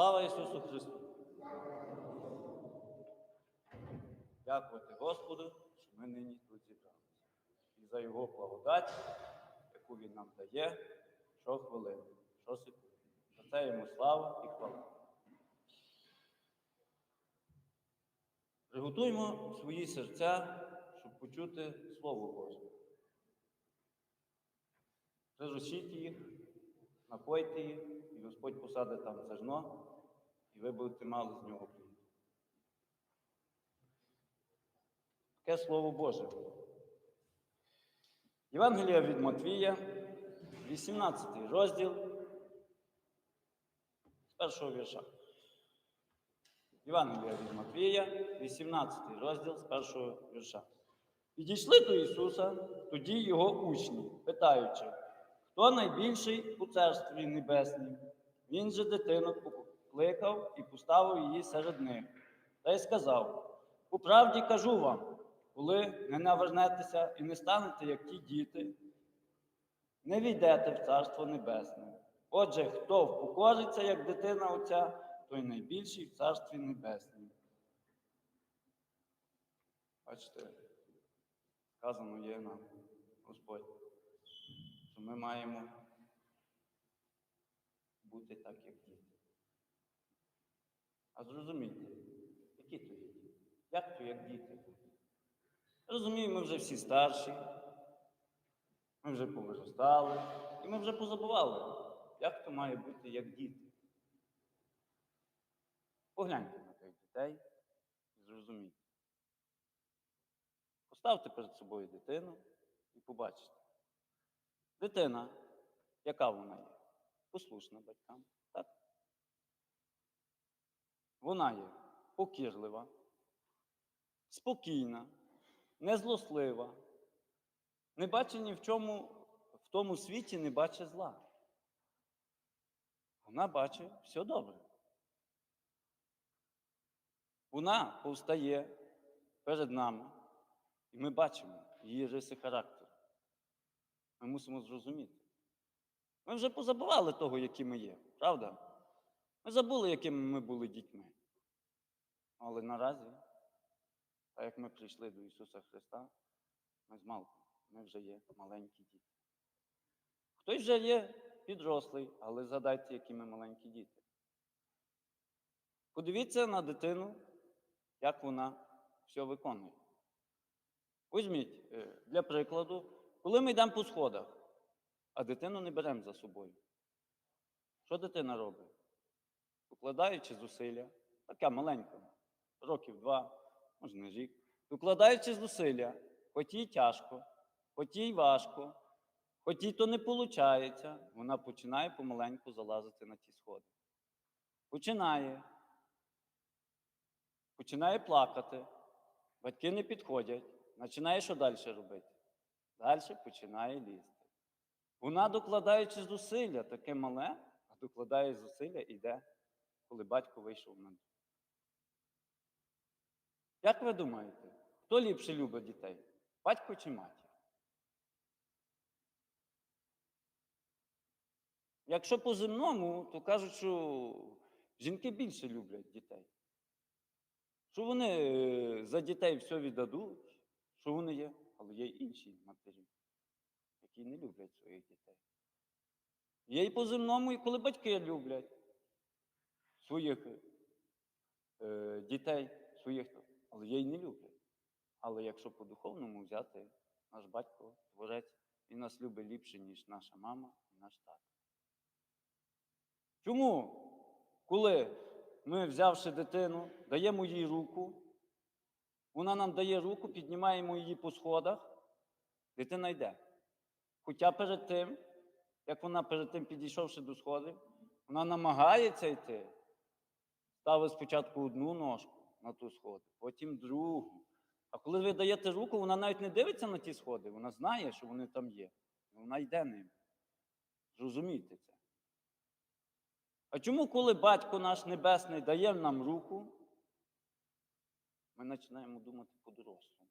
Слава Ісусу Христу! Дякувати Господу, що ми нині тут зібралися. І за Його благодать, яку Він нам дає щохвилини, щосекунди. За це йому слава і хвала. Приготуймо свої серця, щоб почути Слово Боже. Приручіть їх, напойте їх, і Господь посадить там зерно, ви будете мали з нього плід. Таке Слово Боже. Євангелія від Матвія, 18 розділ з першого вірша. Євангелія від Матвія, 18 розділ з першого вірша. Підійшли до Ісуса тоді його учні, питаючи, хто найбільший у царстві небесній? Він же дитину покликав і поставив її серед них. Та й сказав: у правді кажу вам, коли не навернетеся і не станете, як ті діти, не війдете в Царство Небесне. Отже, хто впокориться, як дитина оця, той найбільший в Царстві Небеснім. Бачите, сказано є нам Господь, що ми маємо бути так, як. А зрозумійте, які то є діти? Як то як діти? Розумію, ми вже всі старші, ми вже повиростали, і ми вже позабували, як то має бути як діти. Погляньте на тих дітей і зрозумійте. Поставте перед собою дитину і побачите. Дитина, яка вона є? Послушна батькам. Вона є покірлива, спокійна, незлослива, не бачить ні в чому в тому світі не бачить зла. Вона бачить все добре. Вона повстає перед нами, і ми бачимо її риси характеру. Ми мусимо зрозуміти. Ми вже позабували того, які ми є, правда? Ми забули, якими ми були дітьми. Але наразі, так як ми прийшли до Ісуса Христа, ми з малку, ми вже є маленькі діти. Хтось вже є підрослий, але згадайте, які ми маленькі діти. Подивіться на дитину, як вона все виконує. Візьміть, е, для прикладу, коли ми йдемо по сходах, а дитину не беремо за собою. Що дитина робить? Укладаючи зусилля, така маленька, років два, може не рік, укладаючи зусилля, хоч їй тяжко, хоч їй важко, хоч їй то не виходить, вона починає помаленьку залазити на ті сходи. Починає. Починає плакати, батьки не підходять, починає що далі робити? Далі починає лізти. Вона, докладаючи зусилля, таке мале, а докладає зусилля іде, коли батько вийшов на двір. Як ви думаєте, хто ліпше любить дітей? Батько чи матір? Якщо по земному, то кажуть, що жінки більше люблять дітей. Що вони е, за дітей все віддадуть, що вони є, але є й інші матері, які не люблять своїх дітей. Є і по земному, і коли батьки люблять своїх е, дітей, своїх, але є й не люблять. Але якщо по духовному взяти, наш батько, творець, він нас любить ліпше, ніж наша мама і наш тато. Чому, коли ми, взявши дитину, даємо їй руку, вона нам дає руку, піднімаємо її по сходах, дитина йде. Хоча перед тим, як вона перед тим підійшовши до сходів, вона намагається йти, ставить спочатку одну ножку на ту сходи, потім другу. А коли ви даєте руку, вона навіть не дивиться на ті сходи, вона знає, що вони там є. Вона йде ним. Зрозумійте це. А чому, коли батько наш Небесний дає нам руку, ми починаємо думати по-дорослому?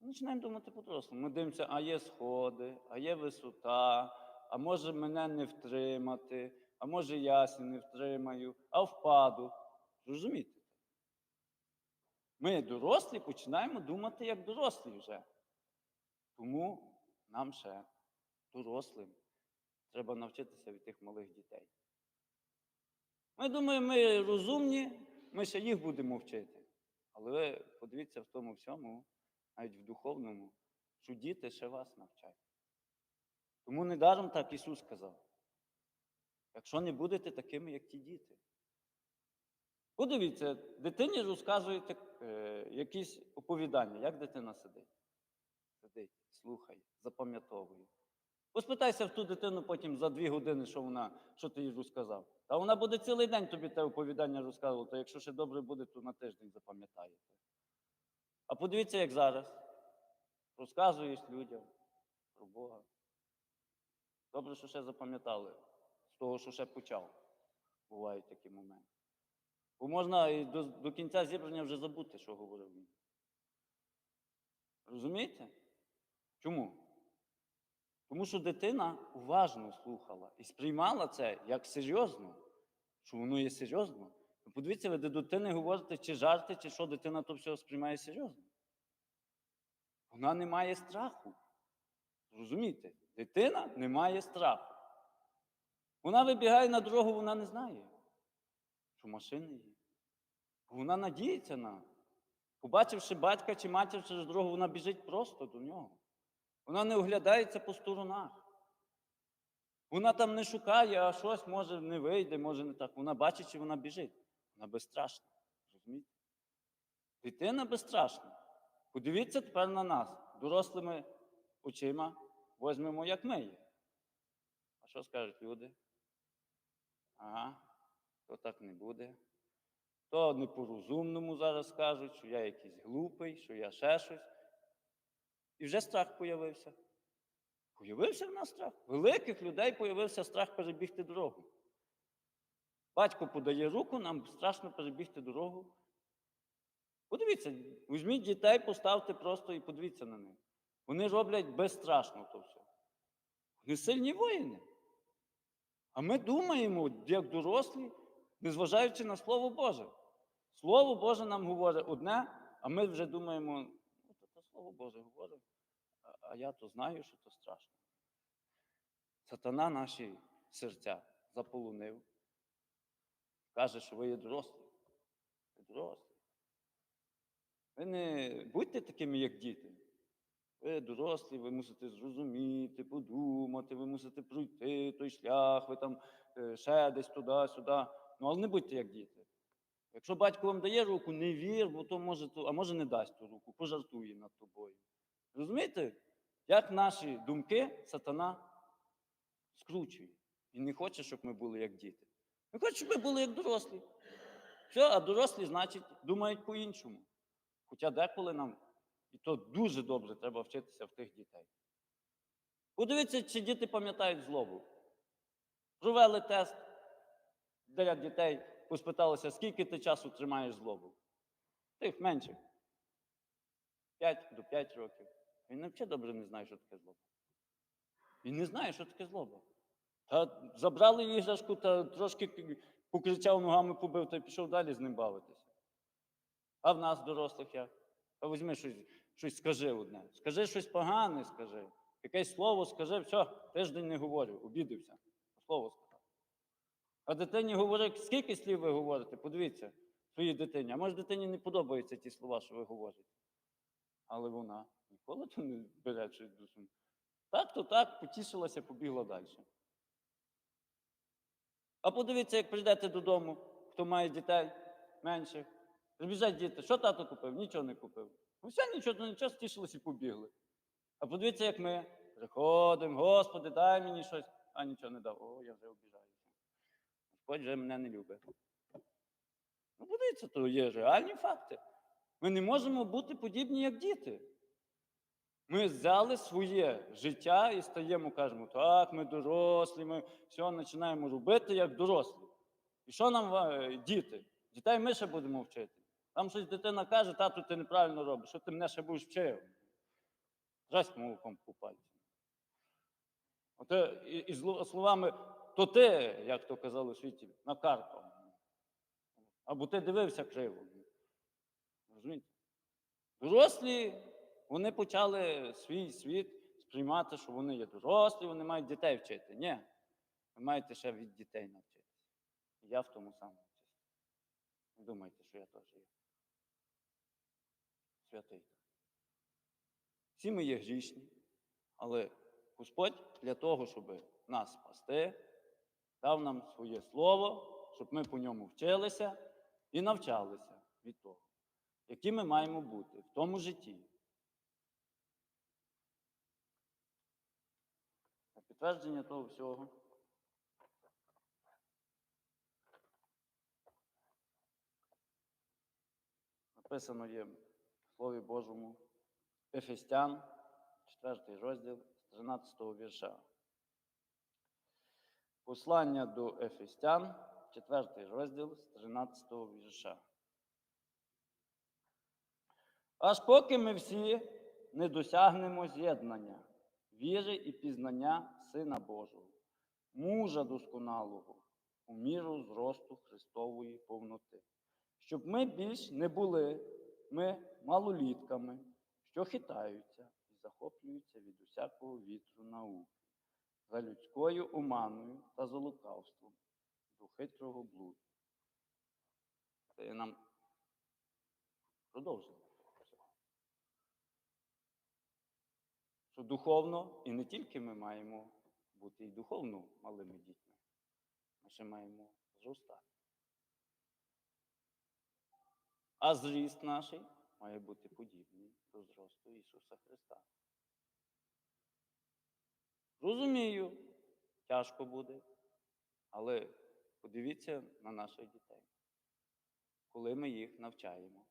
Ми починаємо думати по-дорослому. Ми дивимося, а є сходи, а є висота, а може мене не втримати, а може ясень не втримаю, а впаду. Розумієте? Ми, дорослі, починаємо думати як дорослі вже. Тому нам ще, дорослим, треба навчитися від тих малих дітей. Ми думаємо, ми розумні, ми ще їх будемо вчити. Але ви подивіться в тому всьому, навіть в духовному, що діти ще вас навчать. Тому недаром так Ісус сказав. Якщо не будете такими, як ті діти. Подивіться, дитині розказуєте е, якісь оповідання, як дитина сидить. Сидить, слухає, запам'ятовує. Поспитайся в ту дитину потім за дві години, що вона, що ти їй розказав. Та вона буде цілий день тобі те оповідання розказувати, то якщо ще добре буде, то на тиждень запам'ятаєте. А подивіться, як зараз. Розказуєш людям про Бога. Добре, що ще запам'ятали того, що ще почав. Бувають такі моменти. Бо можна і до, до кінця зібрання вже забути, що говорив він. Розумієте? Чому? Тому що дитина уважно слухала і сприймала це як серйозно, що воно є серйозно. Подивіться, ви до дитини говорите, чи жарти, чи що дитина то все сприймає серйозно. Вона не має страху. Розумієте? Дитина не має страху. Вона вибігає на дорогу, вона не знає, що машини є. Вона надіється на. Побачивши батька чи матір через дорогу, вона біжить просто до нього. Вона не оглядається по сторонах. Вона там не шукає, а щось може не вийде, може не так. Вона бачить, що вона біжить. Вона безстрашна. Розумієте? Дитина безстрашна. Подивіться тепер на нас, дорослими очима, возьмемо, як ми є. А що скажуть люди? Ага, то так не буде. То не по-розумному зараз скажуть, що я якийсь глупий, що я ще щось. І вже страх появився. Появився в нас страх. Великих людей появився страх перебігти дорогу. Батько подає руку, нам страшно перебігти дорогу. Подивіться, візьміть дітей, поставте просто і подивіться на них. Вони роблять безстрашно то все. Вони сильні воїни. А ми думаємо, як дорослі, незважаючи на Слово Боже. Слово Боже нам говорить одне, а ми вже думаємо, ну, то, то Слово Боже говорить, а, а я то знаю, що то страшно. Сатана наші серця заполонив. Каже, що ви є дорослі. Ви дорослі. Ви не будьте такими, як діти. Ви дорослі, ви мусите зрозуміти, подумати, ви мусите пройти той шлях, ви там е, ще десь туди-сюди. Ну, але не будьте як діти. Якщо батько вам дає руку, не вір, бо то може, а може не дасть ту руку, пожартує над тобою. Розумієте, як наші думки сатана скручує. Він не хоче, щоб ми були як діти. Він хоче, щоб ми були як дорослі. Все, а дорослі, значить, думають по-іншому. Хоча деколи нам, і то дуже добре треба вчитися в тих дітей. Подивіться, чи діти пам'ятають злобу. Провели тест для дітей, поспиталися, скільки ти часу тримаєш злобу. Тих менших. 5 до 5 років. Він взагалі добре не знає, що таке злоба. Він не знає, що таке злоба. Та забрали іграшку та трошки покричав ногами, побив та й пішов далі з ним бавитися. А в нас, дорослих, як? А візьми щось, щось скажи одне. Скажи щось погане, скажи. Якесь слово скажи, все, тиждень не говорю, обідався. Слово сказав. А дитині говорить, скільки слів ви говорите? Подивіться своїй дитині. А може дитині не подобаються ті слова, що ви говорите. Але вона ніколи то не бере щось до суму. Так, то так, потішилася, побігла далі. А подивіться, як прийдете додому, хто має дітей менших. Прибіжать діти, що тато купив? Нічого не купив. Ну все, нічого, нічого, стішились і побігли. А подивіться, як ми приходимо, Господи, дай мені щось, а нічого не дав. О, я вже обіжаюся. Господь вже мене не любить. Ну, подивіться, то є реальні факти. Ми не можемо бути подібні, як діти. Ми взяли своє життя і стаємо, кажемо, так, ми дорослі, ми все починаємо робити як дорослі. І що нам е, діти? Дітей ми ще будемо вчити. Там щось дитина каже, тату, ти неправильно робиш, що ти мене ще будеш вчив? Жесть молоком по пальці. Оте, і, і словами, то ти, як то казали світі, накаркав. Або ти дивився криво. Розумієте? Дорослі, вони почали свій світ сприймати, що вони є дорослі, вони мають дітей вчити. Ні. Ви маєте ще від дітей навчитися. Я в тому самому. Не думайте, що я теж є. Святий. Всі ми є грішні, але Господь для того, щоб нас спасти, дав нам своє слово, щоб ми по ньому вчилися і навчалися від того, які ми маємо бути в тому житті. На підтвердження того всього. Написано є Слові Божому Ефестян, 4 розділ з 13 вірша. Послання до Ефестян, 4 розділ з 13 вірша. Аж поки ми всі не досягнемо з'єднання, віри і пізнання Сина Божого, мужа досконалого, у міру зросту Христової повноти, щоб ми більш не були ми малолітками, що хитаються і захоплюються від усякого вітру науки, за людською оманою та за лукавством до хитрого блуду. Це нам продовження. Що духовно, і не тільки ми маємо бути і духовно малими дітьми, ми ще маємо зростати. А зріст наш має бути подібний до зросту Ісуса Христа. Розумію, тяжко буде, але подивіться на наших дітей, коли ми їх навчаємо,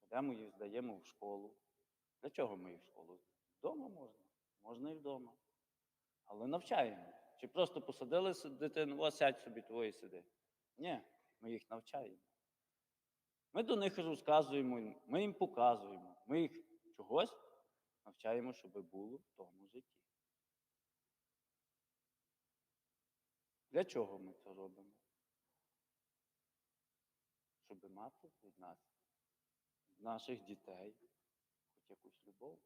ведемо їх, здаємо в школу. Для чого ми їх в школу? Вдома можна, можна і вдома. Але навчаємо. Чи просто посадили дитину, ось сядь собі твоє сиди. Ні, ми їх навчаємо. Ми до них розказуємо, ми їм показуємо, ми їх чогось навчаємо, щоб було в тому житті. Для чого ми це робимо? Щоб мати від нас, від наших дітей, хоч якусь любов.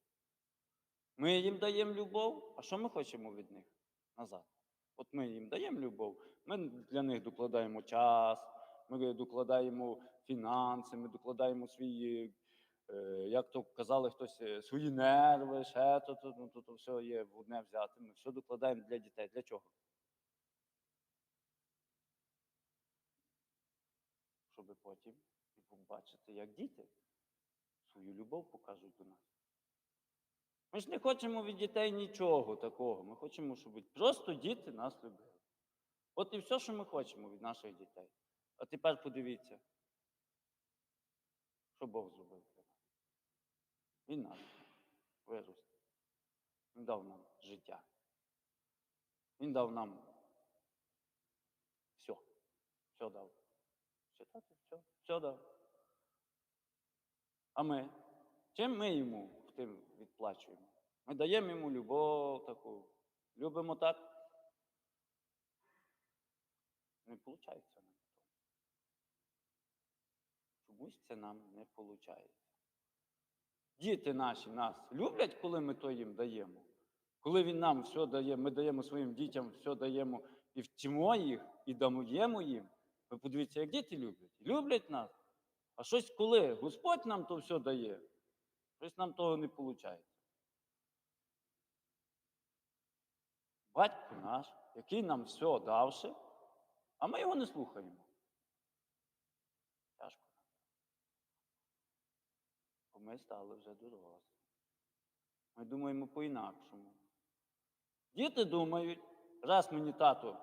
Ми їм даємо любов, а що ми хочемо від них назад? От ми їм даємо любов, ми для них докладаємо час, ми докладаємо фінанси, ми докладаємо свої, е, як то казали хтось, е, свої нерви, ще то, то, ну, то, то все є в одне взяти. Ми все докладаємо для дітей. Для чого? Щоб потім побачити, як діти свою любов покажуть до нас. Ми ж не хочемо від дітей нічого такого. Ми хочемо, щоб просто діти нас любили. От і все, що ми хочемо від наших дітей. А тепер подивіться, що Бог зробив. Він нас виростив. Він дав нам життя. Він дав нам все. Все дав. Читати, все, все дав. А ми? Чим ми йому тим відплачуємо? Ми даємо йому любов таку. Любимо так. Не виходить нам. Чомусь це нам не виходить. Діти наші нас люблять, коли ми то їм даємо. Коли він нам все дає, ми даємо своїм дітям, все даємо і вчимо їх, і дамо їм. Ви подивіться, як діти люблять. Люблять нас. А щось коли Господь нам то все дає, щось нам того не виходить. Батько наш, який нам все давши, а ми його не слухаємо. Тяжко. Бо ми стали вже дорослі. Ми думаємо по-інакшому. Діти думають, раз мені тато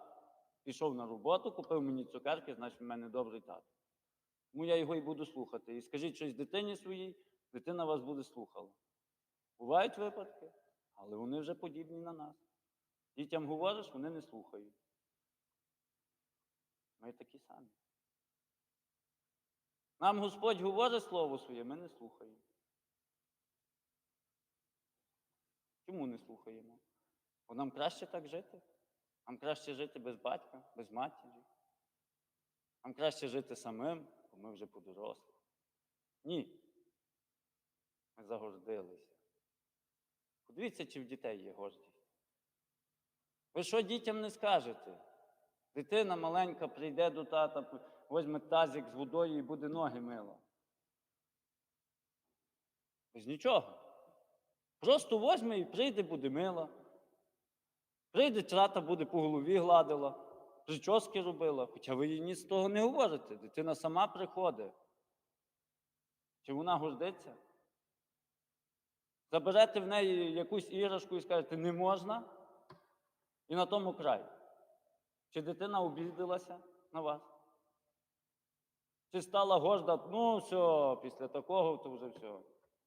пішов на роботу, купив мені цукерки, значить в мене добрий тато. Тому я його і буду слухати. І скажіть щось дитині своїй, дитина вас буде слухала. Бувають випадки, але вони вже подібні на нас. Дітям говориш, вони не слухають. Ми такі самі. Нам Господь говорить слово своє, ми не слухаємо. Чому не слухаємо? Бо нам краще так жити. Нам краще жити без батька, без матері. Нам краще жити самим, бо ми вже подоросли. Ні. Ми загордилися. Подивіться, чи в дітей є гордість. Ви що дітям не скажете? Дитина маленька прийде до тата, возьме тазик з водою і буде ноги мила. Без нічого. Просто возьме і прийде, буде мила. Прийде тата, буде по голові гладила, прически робила. Хоча ви їй ні з того не говорите. Дитина сама приходить. Чи вона гордиться? Заберете в неї якусь іграшку і скажете, не можна, і на тому край. Чи дитина обідалася на вас? Чи стала горда, ну все, після такого то вже все.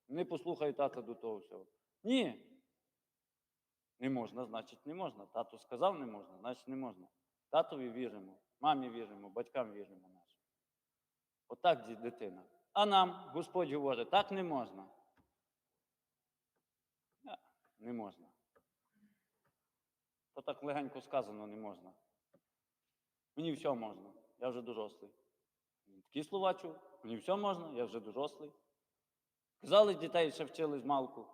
Не послухаю тата до того всього. Ні. Не можна, значить, не можна. Тато сказав, не можна, значить не можна. Татові віримо, мамі віримо, батькам віримо нашим. Отак дитина. А нам Господь говорить, так не можна. Не можна. То так легенько сказано не можна. Мені все можна, я вже дорослий. Такі слова чув, мені все можна, я вже дорослий. Казали дітей, ще вчили з малку.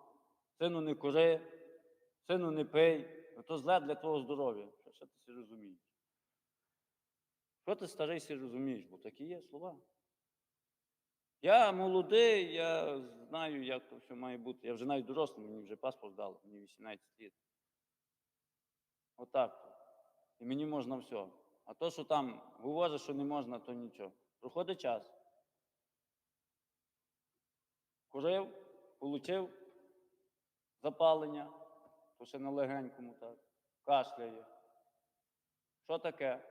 Сину не кури, сину не пий, то зле для твого здоров'я. Що, що ти всі розумієш? Що ти старий всі розумієш, бо такі є слова. Я молодий, я знаю, як то все має бути. Я вже навіть дорослий, мені вже паспорт дали, мені 18 літ. Отак. то. І мені можна все. А то, що там говорить, що не можна, то нічого. Проходить час. Курив, получив запалення, то ще на легенькому так, кашляє. Що таке?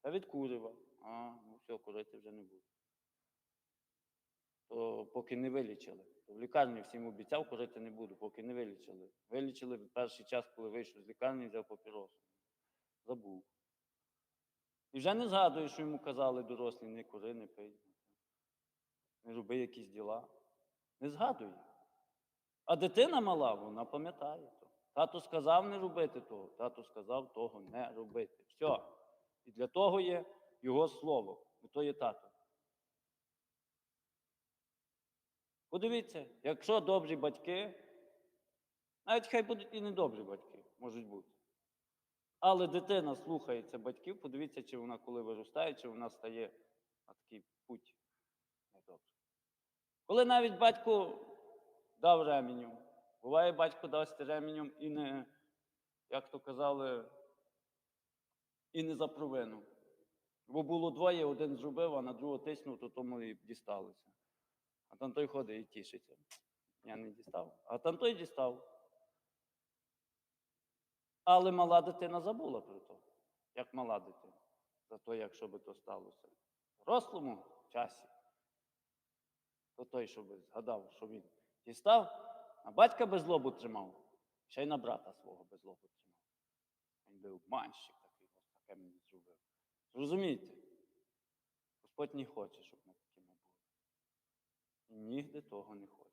Та від курива. А, ну все, курити вже не буду. То поки не вилічили. То в лікарні всім обіцяв, курити не буду, поки не вилічили. Вилічили в перший час, коли вийшов з лікарні, взяв папіросу. Забув. І вже не згадую, що йому казали дорослі, не кури, не пий, не роби якісь діла. Не згадую. А дитина мала, вона пам'ятає то. Тато сказав не робити того, тато сказав того не робити. Все. І для того є його слово, бо то є тато. Подивіться, якщо добрі батьки, навіть хай будуть і недобрі батьки, можуть бути. Але дитина слухається батьків, подивіться, чи вона коли виростає, чи вона стає на такий путь. Коли навіть батько дав ременю, буває, батько дасть ременем і не, як то казали, і не за провину. Бо було двоє, один зробив, а на другого тиснув, то тому і дісталося. А там той ходить і тішиться. Я не дістав. А там той дістав. Але мала дитина забула про то, як мала дитина, за те, якщо би то сталося. В рослому часі, то той, що згадав, що він дістав, а батька без злобу тримав, ще й на брата свого без злобу тримав. Він був обманщик такий, ось таке мені зробив. Зрозумійте, Господь не хоче, щоб ми такими були. І нігде того не хоче.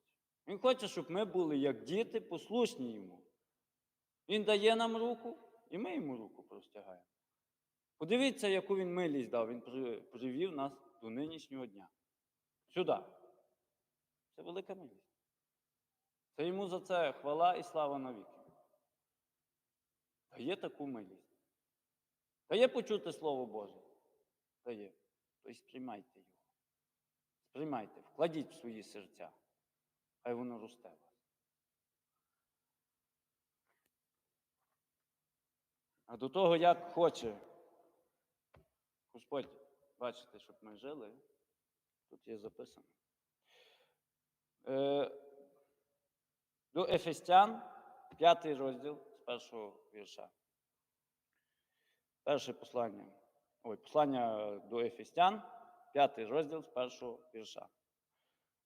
Він хоче, щоб ми були як діти, послушні йому. Він дає нам руку, і ми йому руку простягаємо. Подивіться, яку він милість дав. Він привів нас до нинішнього дня. Сюди. Це велика милість. Це йому за це хвала і слава навіки. Дає таку милість. Дає почути Слово Боже. Дає. Тобто сприймайте його. Сприймайте, вкладіть в свої серця. Хай воно росте. А до того, як хоче Господь, бачите, щоб ми жили, тут є записано. Е, до Ефестян, п'ятий розділ з першого вірша. Перше послання. Ой, послання до Ефестян, п'ятий розділ з першого вірша.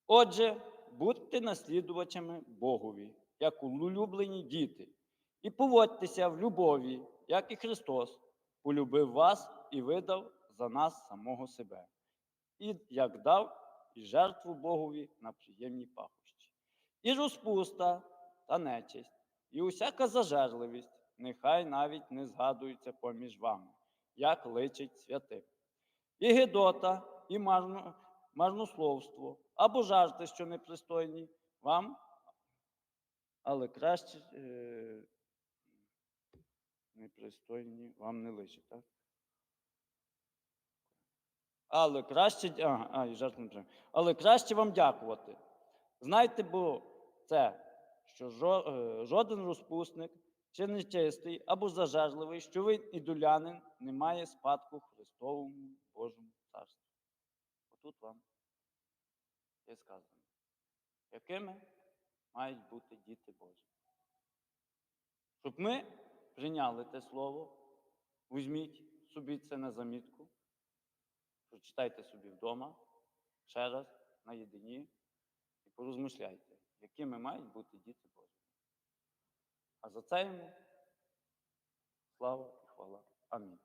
Отже, будьте наслідувачами Богові, як улюблені діти, і поводьтеся в любові, як і Христос полюбив вас і видав за нас самого себе, і як дав і жертву Богові на приємні пахощі. І розпуста та нечисть, і усяка зажерливість нехай навіть не згадуються поміж вами, як личить святим. І гидота, і марно, марнословство, або жарти, що непристойні, вам, але краще е, непристойні вам не личить, так? Але краще, а, і жарт не. Але краще вам дякувати. Знайте, бо це, що е, жоден розпусник чи нечистий або зажерливий, що ви ідолянин, не має спадку Христовому Божому царстві. Отут вам є сказано, якими мають бути діти Божі. Щоб ми прийняли те слово, візьміть собі це на замітку, прочитайте собі вдома ще раз наєдині і порозмишляйте, якими мають бути діти Божі. А за це йому слава і хвала. Амінь.